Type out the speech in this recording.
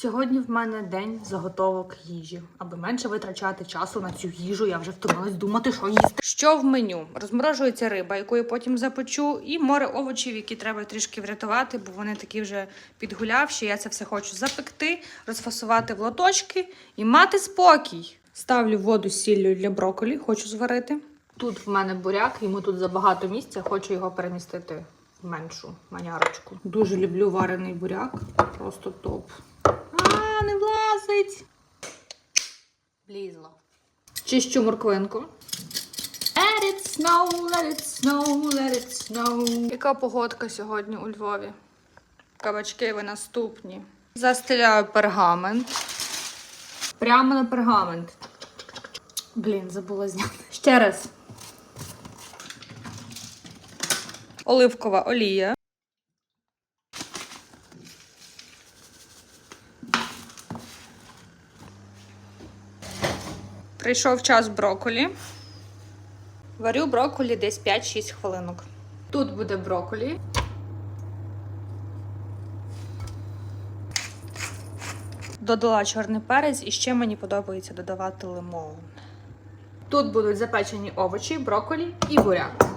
Сьогодні в мене день заготовок їжі. Аби менше витрачати часу на цю їжу, я вже втомилась думати, що їсти. Що в меню? Розморожується риба, яку я потім запечу, і море овочів, які треба трішки врятувати, бо вони такі вже підгулявші. Я це все хочу запекти, розфасувати в лоточки і мати спокій. Ставлю воду з сіллю для брокколі, хочу зварити. Тут в мене буряк, йому тут забагато місця, хочу його перемістити в меншу манярочку. Дуже люблю варений буряк, просто топ. Не влазить. Влізло. Чищу морквинку. Let it snow, let it snow, let it snow. Яка погодка сьогодні у Львові? Кабачки ви наступні. Застеляю пергамент. Прямо на пергамент. Блін, забула зняти. Ще раз. Оливкова олія. Прийшов час броколі. Варю броколі десь 5-6 хвилинок. Тут буде броколі. Додала чорний перець і ще мені подобається додавати лимон. Тут будуть запечені овочі, броколі і буряк.